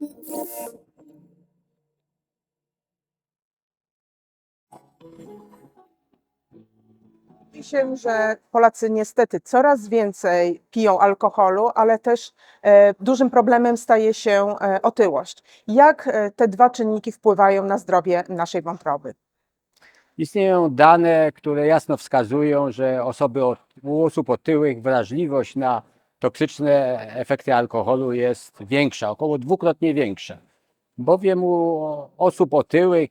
Mówi się, że Polacy niestety coraz więcej piją alkoholu, ale też e, dużym problemem staje się e, otyłość. Jak e, te dwa czynniki wpływają na zdrowie naszej wątroby? Istnieją dane, które jasno wskazują, że osoby od, u osób otyłych wrażliwość na toksyczne efekty alkoholu jest większa, około dwukrotnie większa. Bowiem u osób otyłych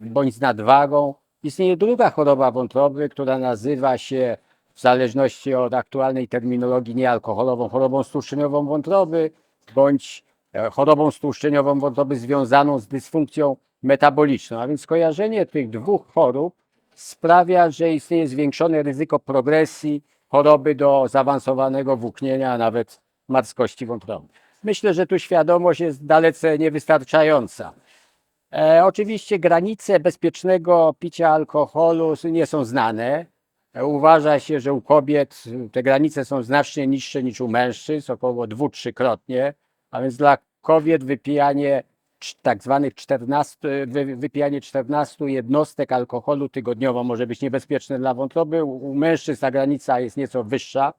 bądź z nadwagą istnieje druga choroba wątroby, która nazywa się w zależności od aktualnej terminologii niealkoholową chorobą stłuszczeniową wątroby bądź e, chorobą stłuszczeniową wątroby związaną z dysfunkcją metaboliczną. A więc skojarzenie tych dwóch chorób sprawia, że istnieje zwiększone ryzyko progresji choroby do zaawansowanego włóknienia, a nawet marskości wątroby. Myślę, że tu świadomość jest dalece niewystarczająca. E, oczywiście granice bezpiecznego picia alkoholu nie są znane. E, Uważa się, że u kobiet te granice są znacznie niższe niż u mężczyzn, około dwu, trzykrotnie, a więc dla kobiet wypijanie tak zwanych 14, wy- wypijanie 14 jednostek alkoholu tygodniowo może być niebezpieczne dla wątroby. U u mężczyzn ta granica jest nieco wyższa.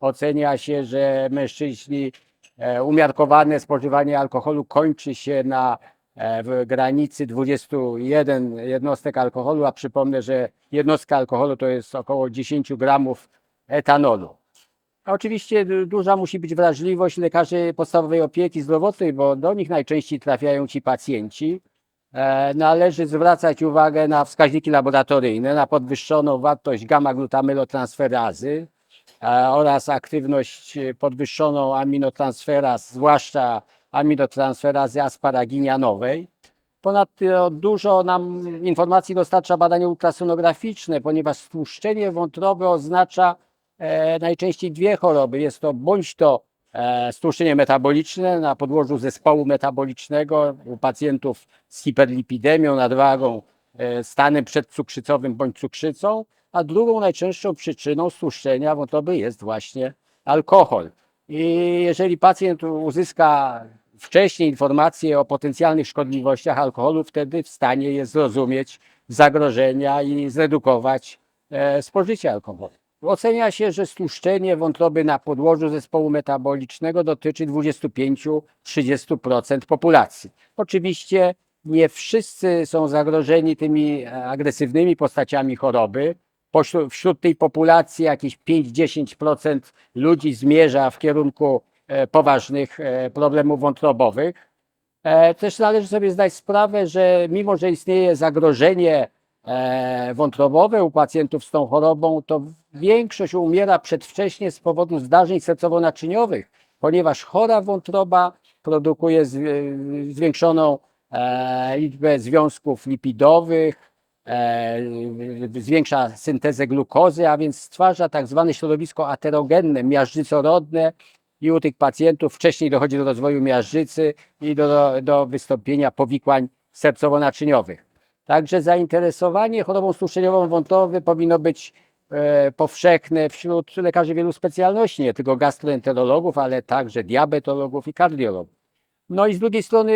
Ocenia się, że mężczyźni e, umiarkowane spożywanie alkoholu kończy się na e, w granicy 21 jednostek alkoholu, a przypomnę, że jednostka alkoholu to jest około 10 gramów etanolu. A Oczywiście du- duża musi być wrażliwość lekarzy podstawowej opieki zdrowotnej, bo do nich najczęściej trafiają ci pacjenci. E, Należy zwracać uwagę na wskaźniki laboratoryjne, na podwyższoną wartość gamma-glutamylotransferazy e, oraz aktywność e, podwyższoną aminotransferaz, zwłaszcza aminotransferazy asparaginianowej. Ponadto dużo nam informacji dostarcza badanie ultrasonograficzne, ponieważ stłuszczenie wątroby oznacza najczęściej dwie choroby. Jest to bądź to e, stłuszczenie metaboliczne na podłożu zespołu metabolicznego u pacjentów z hiperlipidemią, nadwagą, e, stanem przedcukrzycowym bądź cukrzycą, a drugą najczęstszą przyczyną stłuszczenia wątroby jest właśnie alkohol. I jeżeli pacjent uzyska wcześniej informacje o potencjalnych szkodliwościach alkoholu, wtedy w stanie jest zrozumieć zagrożenia i zredukować e, spożycie alkoholu. Ocenia się, że stłuszczenie wątroby na podłożu zespołu metabolicznego dotyczy 25-30% populacji. Oczywiście nie wszyscy są zagrożeni tymi e, agresywnymi postaciami choroby. Wśród tej populacji jakieś 5-10% ludzi zmierza w kierunku e, poważnych e, problemów wątrobowych. Też należy sobie zdać sprawę, że mimo, że istnieje zagrożenie wątrobowe u pacjentów z tą chorobą, to większość umiera przedwcześnie z powodu zdarzeń sercowo-naczyniowych, ponieważ chora wątroba produkuje zwiększoną e, liczbę związków lipidowych, e, zwiększa syntezę glukozy, a więc stwarza tak zwane środowisko aterogenne, miażdżycorodne i u tych pacjentów wcześniej dochodzi do rozwoju miażdżycy i do, do wystąpienia powikłań sercowo-naczyniowych. Także zainteresowanie chorobą stłuszczeniową wątroby powinno być powszechne wśród lekarzy wielu specjalności, nie tylko gastroenterologów, ale także diabetologów i kardiologów. No i z drugiej strony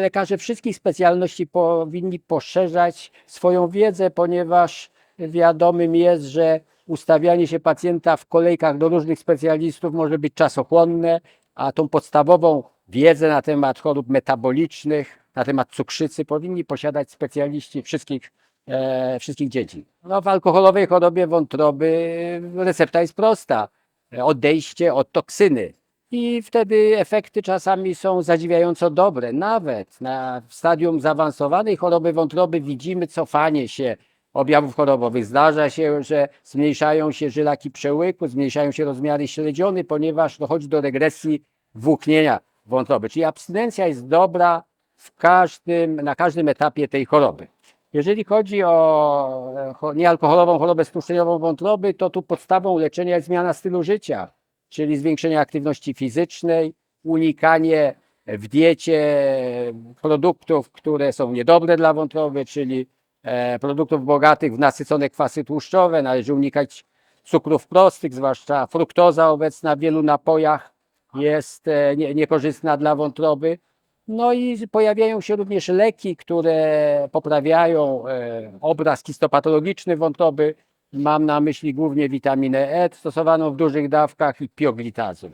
lekarze wszystkich specjalności powinni poszerzać swoją wiedzę, ponieważ wiadomym jest, że ustawianie się pacjenta w kolejkach do różnych specjalistów może być czasochłonne, a tą podstawową wiedzę na temat chorób metabolicznych, na temat cukrzycy powinni posiadać specjaliści wszystkich, e, wszystkich dziedzin. No, w alkoholowej chorobie wątroby recepta jest prosta. Odejście od toksyny. I wtedy efekty czasami są zadziwiająco dobre. Nawet na stadium zaawansowanej choroby wątroby widzimy cofanie się objawów chorobowych. Zdarza się, że zmniejszają się żylaki przełyku, zmniejszają się rozmiary śledziony, ponieważ dochodzi do regresji włóknienia wątroby. Czyli abstynencja jest dobra w każdym, na każdym etapie tej choroby. Jeżeli chodzi o e, niealkoholową chorobę stłuszczeniową wątroby, to tu podstawą leczenia jest zmiana stylu życia, czyli zwiększenie aktywności fizycznej, unikanie w diecie produktów, które są niedobre dla wątroby, czyli e, produktów bogatych w nasycone kwasy tłuszczowe. Należy unikać cukrów prostych, zwłaszcza fruktoza obecna w wielu napojach jest e, nie, niekorzystna dla wątroby. No i pojawiają się również leki, które poprawiają e, obraz histopatologiczny wątroby. Mam na myśli głównie witaminę E stosowaną w dużych dawkach i pioglitazę.